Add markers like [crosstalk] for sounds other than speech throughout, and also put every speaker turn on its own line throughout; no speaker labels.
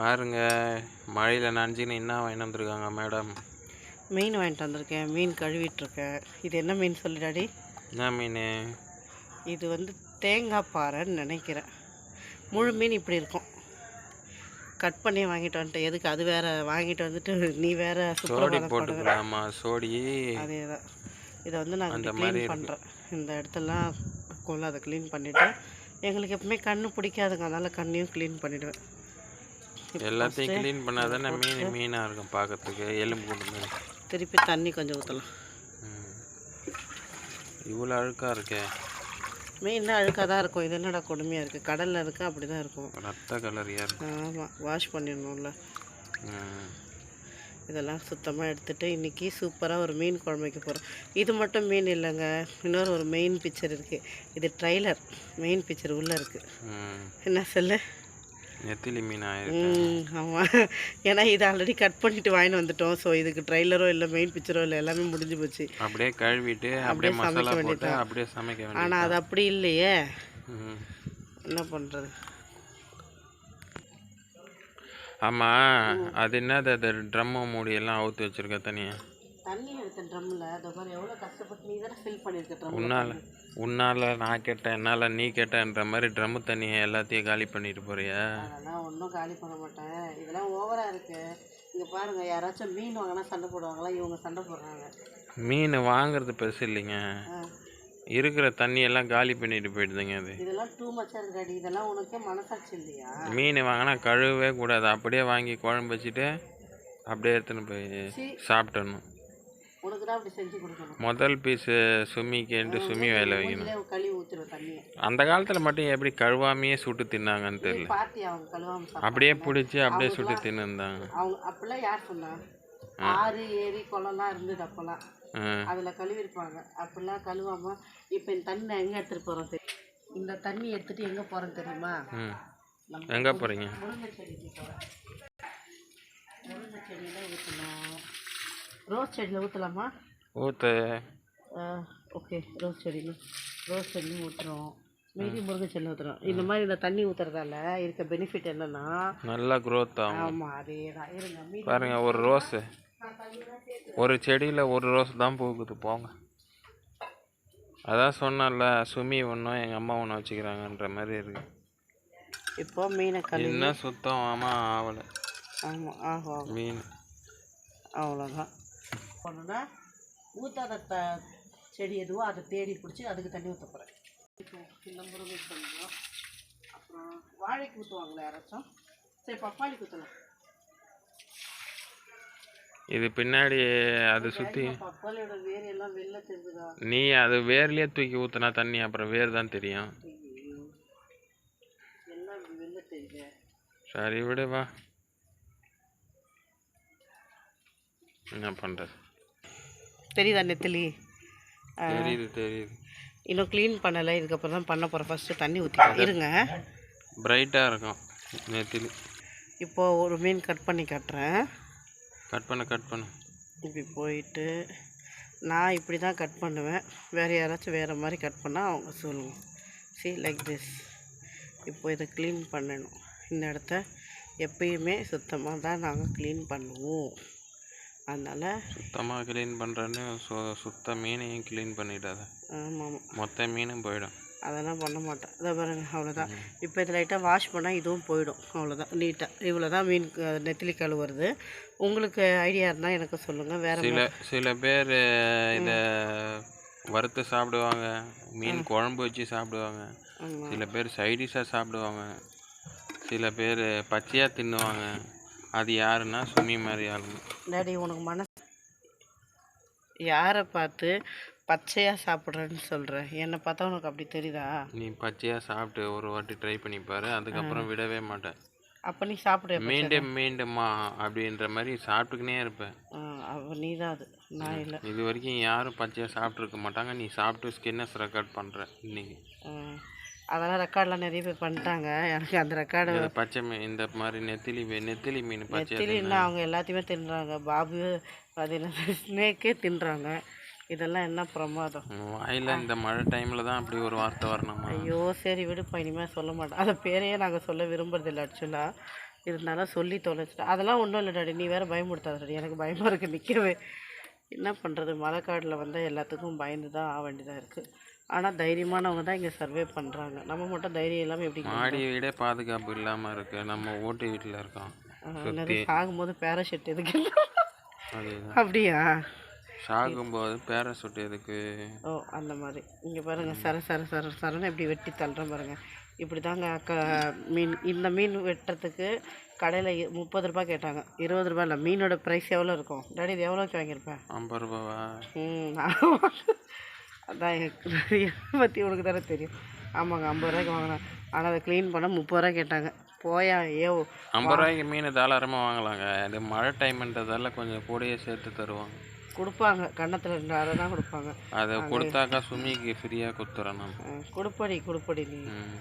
பாருங்க மழையில் நனைஞ்சின்னு என்ன வாங்கிட்டு வந்திருக்காங்க மேடம்
மீன் வாங்கிட்டு வந்திருக்கேன் மீன் கழுவிட்டு இருக்கேன் இது என்ன மீன் சொல்லு டாடி?
என்ன மீன்?
இது வந்து தேங்காய் பாறைன்னு நினைக்கிறேன். முழு மீன் இப்படி இருக்கும். கட் பண்ணி வாங்கிட்டு வந்துட்டேன். எதுக்கு அது வேற வாங்கிட்டு வந்துட்டு நீ வேற
சோடி போட்டுக்கலாமா? சோடி?
அதே தான் இதை வந்து நான் க்ளீன் பண்ணுறேன் இந்த இடத்தெல்லாம் கொள்ள அதை க்ளீன் பண்ணிவிட்டு எங்களுக்கு எப்பவுமே கண்ணு பிடிக்காதுங்க. அதனால் கண்ணையும் க்ளீன் பண்ணிவிடுவேன்
எல்லாத்தையும் க்ளீன் பண்ணால் தானே மீன் மீனாக இருக்கும் பார்க்கறதுக்கு எலும்பு கொண்டு மீன்
திருப்பி தண்ணி கொஞ்சம் ஊற்றலாம்.
இவ்வளோ அழுக்காக இருக்கே.
மீன் அழுக்காக தான் இருக்கும். இது என்னடா கொடுமையாக இருக்குது கடலில் இருக்கா அப்படி தான் இருக்கும்.
ரத்த கலரியாக இருக்கு.
ஆமாம் வாஷ் பண்ணிடணும்ல. இதெல்லாம் சுத்தமாக எடுத்துட்டு இன்றைக்கி சூப்பராக ஒரு மீன் குழம்பு வைக்க போகிறோம் இது மட்டும் மீன் இல்லைங்க. இன்னொரு ஒரு மெயின் பிக்சர் இருக்குது இது ட்ரைலர் மெயின் பிக்சர் உள்ளே இருக்குது. என்ன சொல்லு?
நெத்திலி மீன்
ஆமாம் ஏன்னா இது ஆல்ரெடி கட் பண்ணிட்டு வாங்கிட்டு வந்துட்டோம். ஸோ இதுக்கு ட்ரைலரோ இல்லை மெயின் பிக்சரோ இல்லை எல்லாமே முடிஞ்சு போச்சு.
அப்படியே கழுவிட்டு அப்படியே மசாலா போட்டு. அப்படியே சமைக்க வேண்டியது
ஆனால் அது அப்படி இல்லையே. என்ன பண்ணுறது
ஆமாம் அது என்னது அது ட்ரம்மு மூடி எல்லாம் அவுத்து வச்சிருக்க தனியாக
தண்ணி எடுத்த ட்ரம்மில் அதை மாதிரி எவ்வளோ கஷ்டப்பட்டு நீ தானே ஃபில் பண்ணியிருக்க ட்ரம்
உன்னால் உன்னால் நான் கேட்டேன் என்னால் நீ கேட்டேன்ற மாதிரி ட்ரம்மு தண்ணியை எல்லாத்தையும் காலி பண்ணிட்டு போறியா?
அதெல்லாம் ஒன்றும் காலி பண்ண மாட்டேன். இதெல்லாம் ஓவராக இருக்குது இங்கே பாருங்கள் யாராச்சும் மீன் வாங்கினா சண்டை போடுவாங்களா? இவங்க சண்டை போடுறாங்க.
மீன் வாங்குறது பெருசு இல்லைங்க. இருக்கிற தண்ணியெல்லாம் காலி பண்ணிட்டு போயிடுதுங்க அது.
இதெல்லாம் டூ மச்சாக இருக்காடி இதெல்லாம் உனக்கே மனசாட்சி இல்லையா?
மீன் வாங்கினா கழுவவே கூடாது. அப்படியே வாங்கி குழம்பு வச்சுட்டு அப்படியே எடுத்துன்னு போய். சாப்பிட்டணும் முதல் பீஸு சுமிக்கேன்ட்டு சுமி வேலை வைக்கணும்.
கழுவி தண்ணியை.
அந்த காலத்தில் மட்டும் எப்படி கழுவாமையே சுட்டு தின்னாங்கன்னு தெரியல.
பார்ட்டி அவங்க கழுவாம
அப்படியே பிடிச்சி அப்படியே சுட்டு தின்னுந்தாங்க
அவங்க அப்படிலாம் யார் சொன்னா ஆறு ஏரி குளம்லாம் இருந்தது அப்போல்லாம் அதில் கழுவிருப்பாங்க. அப்படிலாம் கழுவாம இப்போ இந்த தண்ணி எங்கே எடுத்துகிட்டு போகிறோம் தெரியும் இந்த தண்ணி எடுத்துகிட்டு எங்கே போகிறோம் தெரியுமா?
எங்கே போகிறீங்க
முருங்கை போகிறேன் முருங்கை செடியில் ஊற்றணும் ரோஸ் செடியில் ஊற்றலாமா
ஊற்று
ஓகே. ரோஸ் செடியில். ரோஸ் செடியும் ஊற்றுறோம் மீதி முருங்கை செடியில் ஊற்றுறோம் இந்த மாதிரி இந்த தண்ணி ஊற்றுறதால இருக்க பெனிஃபிட் என்னென்னா
நல்லா க்ரோத் ஆகும்.
ஆமாம் அதே தான் இருங்க
பாருங்க ஒரு ரோஸு ஒரு செடியில் ஒரு ரோஸ் தான் பூக்குது. போங்க. அதான் சொன்னேன்ல சுமி ஒன்றும் எங்கள் அம்மா ஒன்று வச்சுக்கிறாங்கன்ற மாதிரி இருக்கு.
இப்போ மீனை கழுவி
இன்னும் சுத்தம்? ஆமாம் ஆகலை
ஆமாம் ஆகும்
மீன்.
அவ்வளோதான் ஒன்றுனா ஊற்றாத த செடி எதுவோ அதை தேடி பிடிச்சி அதுக்கு தண்ணி ஊற்ற போகிறேன் இந்த முருங்கை பண்ணுறோம். அப்புறம் வாழைக்கு ஊற்றுவாங்களே யாராச்சும்? சரி பப்பாளிக்கு ஊற்றலாம்
இது பின்னாடி அது சுற்றி
பப்பாளியோட வேர் எல்லாம் வெளில தெரிஞ்சுதா?
நீ அது வேர்லேயே தூக்கி ஊற்றினா தண்ணி அப்புறம் வேர் தான் தெரியும்.
ஐயோ. எல்லாம் இப்படி வெளில தெரியுது.
சரி விடு வா. என்ன பண்ணுறது
தெரியுதா நெத்திலி?
தெரியுது தெரியுது.
இன்னும் க்ளீன் பண்ணலை. இதுக்கப்புறம் தான் பண்ண போகிறேன் ஃபஸ்ட்டு தண்ணி ஊற்றி இருங்க.
பிரைட்டாக இருக்கும் நெத்திலி.
இப்போது ஒரு மீன் கட் பண்ணி காட்டுறேன்.
கட் பண்ணு கட் பண்ணு.
இப்படி போயிட்டு நான் இப்படி தான் கட் பண்ணுவேன். வேறு யாராச்சும் வேறு மாதிரி கட் பண்ணால் அவங்க சொல்லுவோம் see லைக் திஸ் இப்போ இதை க்ளீன் பண்ணணும். இந்த இடத்த எப்பயுமே சுத்தமாக தான் நாங்கள் க்ளீன் பண்ணுவோம். அதனால்
சுத்தமாக க்ளீன் பண்ணுறேன்னு சு சுத்த மீனையும் க்ளீன் பண்ணிடாத.
ஆமாம்.
மொத்த மீனும் போயிடும்.
அதெல்லாம் பண்ண மாட்டேன். இதை பாருங்க அவ்வளோதான் இப்போ இதை லைட்டாக வாஷ் பண்ணால் இதுவும் போயிடும். அவ்வளோதான் நீட்டாக இவ்வளோ தான் மீன் நெத்திலி கழுவுறது. உங்களுக்கு ஐடியா இருந்தால் எனக்கு சொல்லுங்கள் வேறு
சில சில பேர் இதை வறுத்து சாப்பிடுவாங்க. மீன் குழம்பு வச்சு சாப்பிடுவாங்க. சில பேர் சைடிஷாக சாப்பிடுவாங்க. சில பேர் பச்சையாக தின்னுவாங்க. அது யாருன்னா சுமி மாதிரி ஆளுங்க
டாடி உனக்கு மனசு யாரை பார்த்து பச்சையாக சாப்பிட்றேன்னு சொல்கிறேன் என்னை பார்த்தா உனக்கு அப்படி தெரியுதா?
நீ பச்சையாக சாப்பிட்டு ஒரு வாட்டி ட்ரை பண்ணி பாரு. அதுக்கப்புறம் விடவே மாட்டேன்.
அப்போ நீ சாப்பிட்ற
மீண்டும் மீண்டுமா அப்படின்ற மாதிரி சாப்பிட்டுக்கினே இருப்பேன்.
அவ நீ தான் அது. நான் இல்லை.
இது வரைக்கும் யாரும் பச்சையாக சாப்பிட்ருக்க மாட்டாங்க. நீ சாப்பிட்டு ஸ்கின்னஸ் ரெக்கார்ட் பண்ணுற இன்னைக்கு.
அதெல்லாம் ரெக்கார்ட்லாம் நிறைய பேர் பண்ணிட்டாங்க. எனக்கு அந்த ரெக்கார்டு
பச்சை மீன் இந்த மாதிரி நெத்திலி மீன் நெத்திலி மீன் பச்சையாக
நெத்திலி இன்னும் அவங்க எல்லாத்தையுமே தின்றாங்க. பாபு என்ன ஸ்னேக்கே தின்றாங்க. இதெல்லாம் என்ன பிரமாதம்?
வாயில் இந்த மழை டைமில் தான் அப்படி ஒரு வார்த்தை வரணுமா?
ஐயோ சரி விடுப்பா இனிமேல் சொல்ல மாட்டேன். அந்த பேரையே நாங்கள் சொல்ல விரும்புறதில்ல ஆக்சுவலாக இருந்தாலும் சொல்லி தொலைச்சிட்டேன். அதெல்லாம் ஒன்றும் இல்லை டாடி. நீ வேறு பயமுடுத்தாத டாடி. எனக்கு பயமாக இருக்குது நிற்கவே என்ன பண்ணுறது மலைக்காட்டில் வந்து எல்லாத்துக்கும் பயந்து தான் ஆக வேண்டியதாக இருக்குது ஆனால் தைரியமானவங்க தான் இங்கே சர்வே பண்ணுறாங்க நம்ம மட்டும் தைரியம் இல்லாமல் எப்படி
மாடி வீடே பாதுகாப்பு இல்லாமல் இருக்கு. நம்ம ஓட்டு வீட்டில் இருக்கோம்.
சாகும்போது பேராஷூட் எதுக்கு? அப்படியா?
சாகும்போது பேரசூட் எதுக்கு?
ஓ அந்த மாதிரி. இங்கே பாருங்கள் சர சர சர சரன்னு இப்படி வெட்டி தள்ளுறேன் பாருங்கள் இப்படி தாங்க அக்கா மீன் இந்த மீன் வெட்டுறதுக்கு கடையில் முப்பது ரூபாய் கேட்டாங்க. இருபது ரூபாய் இல்லை மீனோட ப்ரைஸ் எவ்வளோ இருக்கும்? டாடி இது எவ்வளோக்கு வாங்கியிருப்பேன்
ஐம்பது ரூபாவா?
ம் அதான் எனக்கு பற்றி உனக்கு தானே தெரியும். ஆமாங்க ஐம்பது ரூபாய்க்கு வாங்கினேன். ஆனால் அதை க்ளீன் பண்ண முப்பது ரூபா கேட்டாங்க. போயா ஏ
ஐம்பது ரூபாய்க்கு மீன் தாராளமாக வாங்கலாங்க. இது மழை டைம்ன்றதால கொஞ்சம் கூடயே சேர்த்து தருவாங்க.
கொடுப்பாங்க. கன்னத்தில் ரெண்டு அரை தான் கொடுப்பாங்க.
அதை கொடுத்தாக்கா சுமிக்கு ஃப்ரீயாக கொடுத்துறேன் நான்.
கொடுப்படி கொடுப்படி நீ.
ம்.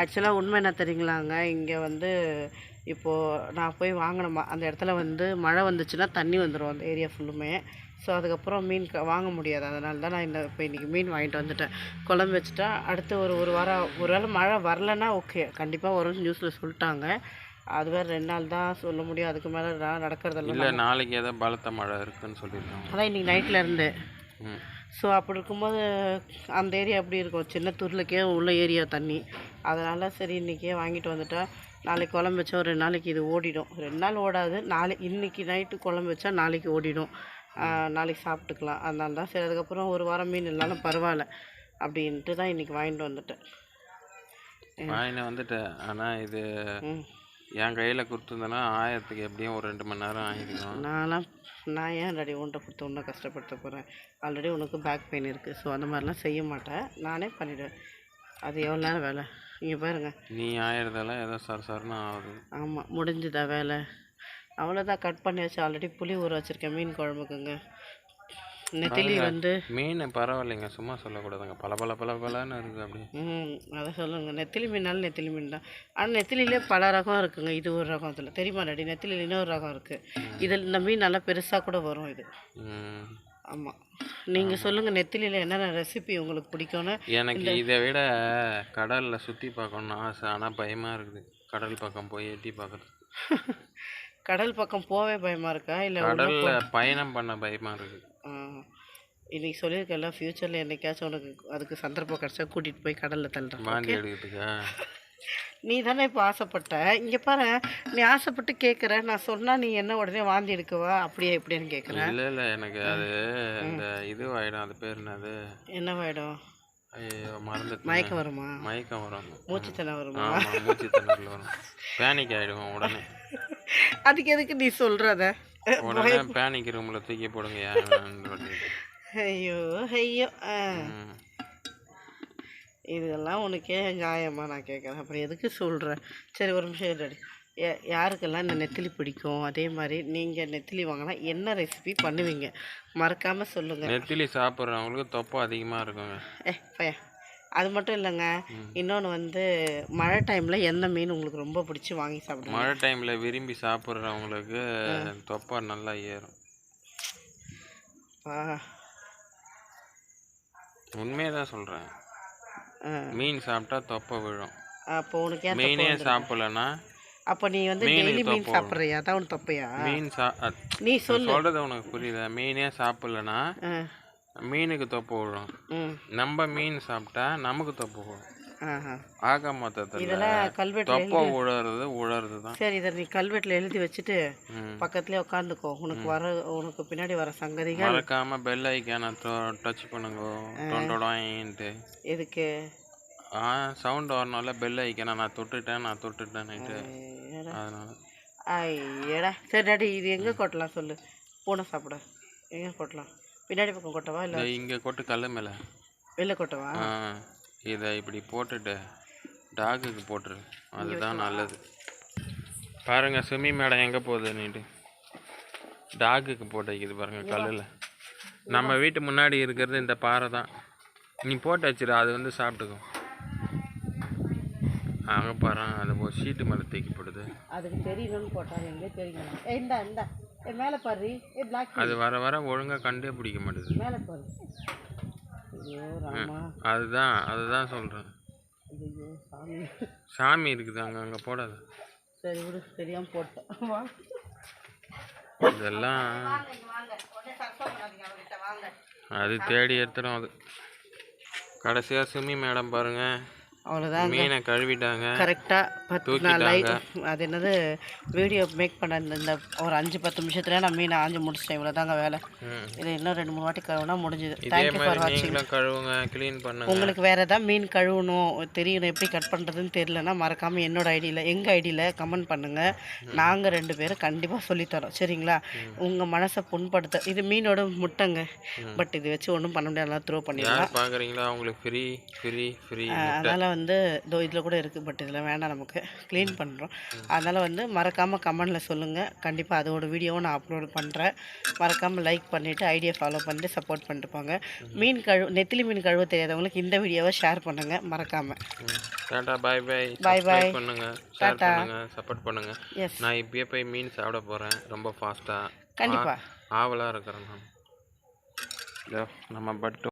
ஆக்சுவலாக உண்மை என்ன தெரியுங்களாங்க? இங்கே வந்து இப்போது நான் போய் வாங்கினேம்மா அந்த இடத்துல வந்து மழை வந்துச்சுன்னா தண்ணி வந்துடும் அந்த ஏரியா ஃபுல்லுமே ஸோ அதுக்கப்புறம் மீன் க- வாங்க முடியாது. அதனால தான் நான் இந்த இப்போ இன்றைக்கி மீன் வாங்கிட்டு வந்துட்டேன். குழம்பு வச்சுட்டா அடுத்து ஒரு ஒரு வாரம் ஒரு வேளை மழை வரலன்னா ஓகே. கண்டிப்பாக வரும்னு நியூஸில் சொல்லிட்டாங்க. அது வேறு ரெண்டு நாள் தான் சொல்ல முடியும். அதுக்கு மேலே நான் நடக்கிறதெல்லாம்
இல்லை நாளைக்கு ஏதோ பலத்த மழை இருக்குன்னு சொல்லியிருக்காங்க.
அதான் இன்றைக்கி நைட்டில் இருந்து. ஸோ அப்படி இருக்கும்போது அந்த ஏரியா எப்படி இருக்கும்? சின்ன துருளுக்கே உள்ள ஏரியா தண்ணி. அதனால் சரி இன்றைக்கே வாங்கிட்டு வந்துட்டா. நாளைக்கு குழம்பு வச்சா ஒரு ரெண்டு நாளைக்கு இது ஓடிடும். ரெண்டு நாள் ஓடாது. நாளை இன்னைக்கு நைட்டு குழம்பு வச்சா நாளைக்கு ஓடிடும். நாளைக்கு சாப்பிட்டுக்கலாம். அதனால தான் சரி அதுக்கப்புறம் ஒரு வாரம் மீன் இல்லைனாலும் பரவாயில்ல அப்படின்ட்டு தான் இன்றைக்கி வாங்கிட்டு வந்துட்டேன்.
வாங்கினு வந்துட்டேன். ஆனால் இது என் கையில் கொடுத்துருந்தேன்னா ஆயிரத்துக்கு எப்படியும் ஒரு ரெண்டு மணி நேரம் ஆகிருக்கும்.
நான்லாம் நான் ஏன் ரெடி உன்ட்ட கொடுத்து இன்னும் கஷ்டப்படுத்த போகிறேன் ஆல்ரெடி உனக்கு பேக் பெயின் இருக்குது ஸோ அந்த மாதிரிலாம் செய்ய மாட்டேன். நானே பண்ணிவிடுவேன் அது எவ்வளோ நேரம் வேலை? இங்கே பாருங்க.
நீ ஆயிரதெல்லாம் ஏதோ சர சரன்னு ஆகுது.
ஆமாம் முடிஞ்சுதா வேலை? அவ்வளோதான் கட் பண்ணி வச்சு ஆல்ரெடி புளி ஊற வச்சுருக்கேன் மீன் குழம்புக்குங்க. நெத்திலி வந்து
மீன் பரவாயில்லைங்க சும்மா சொல்லக்கூடாதுங்க. பல பல பல பலன்னு இருக்குது அப்படி.
ம் அதை சொல்லுங்க. நெத்திலி மீனாலும் நெத்திலி மீன் தான். ஆனால் நெத்திலிலே பல ரகம் இருக்குங்க. இது ஒரு ரகம் இதில் தெரியுமா டாடி? நெத்திலியில் இன்னொரு ரகம் இருக்குது இதில் இந்த மீன் நல்லா பெருசாக கூட வரும் இது. ஆமாம் நீங்கள் சொல்லுங்கள் நெத்திலியில் என்னென்ன ரெசிபி உங்களுக்கு பிடிக்கும்னு.
எனக்கு இதை விட கடலில் சுற்றி பார்க்கணும்னு ஆசை. ஆனால் பயமாக இருக்குது. கடல் பக்கம் போய் எட்டி பார்க்குறது. [laughs]
கடல் பக்கம் போவே பயமாக இருக்கா? இல்லை
கடலில் பயணம் பண்ண பயமாக இருக்குது
இன்னைக்கு சொல்லியிருக்கல ஃப்யூச்சரில் என்னைக்காச்சும் உனக்கு அதுக்கு சந்தர்ப்பம் கிடச்சா கூட்டிகிட்டு போய் கடலில் தள்ளுறேன் நீ தானே இப்போ ஆசைப்பட்ட. இங்கே பாரு நீ ஆசைப்பட்டு கேட்குற நான் சொன்னால் நீ என்ன உடனே வாந்தி எடுக்கவா? அப்படியே எப்படின்னு கேட்குறேன்
இல்லை இல்லை எனக்கு அது இந்த இது ஆகிடும் அது பேர் என்னது?
என்னவாயிடும்?
ஐயோ மறந்துட்டு
மயக்கம் வருமா?
மயக்கம் வரும்.
மூச்சுத்தனம் வருமா?
ஆமாம் மூச்சு திணறல் வரும். பேனிக் ஆகிடுவோம் உடனே.
அதுக்கு எதுக்கு நீ சொல்கிறத
உடனே பேனிக் ரூமில் தூக்கி போடுங்க
ஐயோ ஐயோ இதெல்லாம் உனக்கே நியாயமா நான் கேட்குறேன் அப்புறம் எதுக்கு சொல்கிறேன் சரி ஒரு நிமிஷம் ரெடி யாருக்கெல்லாம் இந்த நெத்திலி பிடிக்கும்? அதே மாதிரி நீங்கள் நெத்திலி வாங்கினா என்ன ரெசிபி பண்ணுவீங்க? மறக்காமல் சொல்லுங்கள்
நெத்திலி சாப்பிட்றவங்களுக்கு தொப்பை அதிகமாக இருக்குங்க.
ஏ பையன் அது மட்டும் இல்லைங்க. இன்னொன்று வந்து மழை டைமில் எந்த மீன் உங்களுக்கு ரொம்ப பிடிச்சி வாங்கி சாப்பிடுங்க
மழை டைமில் விரும்பி சாப்பிட்றவங்களுக்கு தொப்பை நல்லா ஏறும். உண்மையை தான் சொல்கிறேன். மீன் சாப்பிட்டா தொப்பை விழும்.
அப்போ உனக்கு
மீனே சாப்பிடலன்னா
அப்போ நீ வந்து டெய்லி மீன் சாப்பிட்றியா? அதான் உனக்கு தப்பையா?
மீன் சா
நீ
சொல்றது உனக்கு புரியுதா? மீனே சாப்பிடலன்னா மீனுக்கு தொப்பை விழும் நம்ம மீன் சாப்பிட்டா நமக்கு தொப்பை விழும் ஆக மொத்தத்தில் தொப்பை உழறது உழறது தான்.
சரி இதை நீ கல்வெட்டில் எழுதி வச்சுட்டு. பக்கத்துலேயே உட்காந்துக்கோ உனக்கு வர உனக்கு பின்னாடி வர சங்கதிகள்
மறக்காம பெல் ஐக்கான டச் பண்ணுங்க. டொண்டோடாயின்ட்டு
எதுக்கு?
ஆ சவுண்ட் வரணும்ல பெல் ஐக்கான நான் தொட்டுட்டேன் நான் தொட்டுட்டேன்னுட்டு.
ஏடா.
அதனால.
ஐயடா. சரி டாடி இது எங்கே கொட்டலாம் சொல்லு. பூனை சாப்பிட. எங்கே கொட்டலாம்? பின்னாடி பக்கம் கொட்டவா இல்லை
இங்கே கொட்டு கல் மேலே.
வெளில கொட்டவா?
ஆ இதை இப்படி போட்டுட்டு டாகுக்கு போட்டுரு. அதுதான் நல்லது. பாருங்க சுமி மேடம் எங்கே போகுது நீட்டு. டாகுக்கு போட்டு வைக்குது பாருங்க கல்லில். நம்ம வீட்டு முன்னாடி இருக்கிறது இந்த பாறை தான். நீ போட்டு வச்சிரு அது வந்து சாப்பிட்டுக்கும். அங்கே பாரு அது ஒரு ஷீட்டு மேலே தூக்கி போடுது
அதுக்கு தெரியணும்னு போட்டாரு எங்கே தெரியும் ஏ இந்தா இந்தா மேலே பாரு. ஏ பிளாக்
அது வர வர ஒழுங்காக கண்டே பிடிக்க மாட்டேது.
மேலே பாரு. ஐயோ ராமா.
அதுதான் அதுதான் சொல்கிறேன்
சாமி.
சாமி இருக்குது அங்கே அங்கே போடாத.
சரி விடு தெரியாமல் போட்டேன். வா.
இதெல்லாம் அது தேடி எடுத்துடும் அது. கடைசியாக சுமி மேடம் பாருங்க.
அவ்வளோதாங்க
மீனை கழுவிட்டாங்க
கரெக்டாக பத்து நான் லைட் அது என்னது வீடியோ மேக் பண்ண இந்த ஒரு அஞ்சு பத்து நிமிஷத்துல நான் மீனை ஆஞ்சு முடிச்சிட்டேன். இவ்வளோதாங்க வேலை.
ம்.
இது இன்னும் ரெண்டு மூணு வாட்டி கழுவுனா முடிஞ்சுது. தேங்க்யூ ஃபார் வாட்சிங்
கழுவுங்க க்ளீன் பண்ணுங்க.
உங்களுக்கு வேறு எதாவது மீன் கழுவணும் தெரியணும் எப்படி கட் பண்ணுறதுன்னு தெரியலனா மறக்காமல் என்னோட ஐடியில் எங்கள் ஐடியில் கமெண்ட் பண்ணுங்கள் நாங்கள் ரெண்டு பேரும் கண்டிப்பாக சொல்லித்தரோம். சரிங்களா? உங்கள் மனசை புண்படுத்த இது மீனோட முட்டைங்க. பட் இது வச்சு ஒன்றும் பண்ண முடியாது த்ரோ பண்ணிடலாம்.
பார்க்குறீங்களோ அவங்களுக்கு ஃப்ரீ ஃப்ரீ ஃப்ரீ
அதனால் வந்து இதோ இதில் கூட இருக்குது பட் இதில் வேண்டாம் நமக்கு. க்ளீன் பண்ணுறோம் அதனால் வந்து மறக்காமல் கமெண்டில் சொல்லுங்கள் கண்டிப்பாக அதோட வீடியோவும் நான் அப்லோட் பண்ணுறேன் மறக்காமல் லைக் பண்ணிவிட்டு ஐடியா ஃபாலோ பண்ணிட்டு சப்போர்ட் பண்ணிட்டு போங்க. மீன் கழுவு நெத்திலி மீன் கழுவ தெரியாதவங்களுக்கு இந்த வீடியோவை ஷேர் பண்ணுங்கள் மறக்காமல்
tata bye bye
Bye bye.
பண்ணுங்க. ஷேர் பண்ணுங்க. சப்போர்ட் பண்ணுங்க. நான் இப்பயே போய் மீன் சாப்பிட போகிறேன் ரொம்ப ஃபாஸ்ட்டாக
கண்டிப்பாக
ஆவலாக இருக்கிறேன் நான். நம்ம பட்டு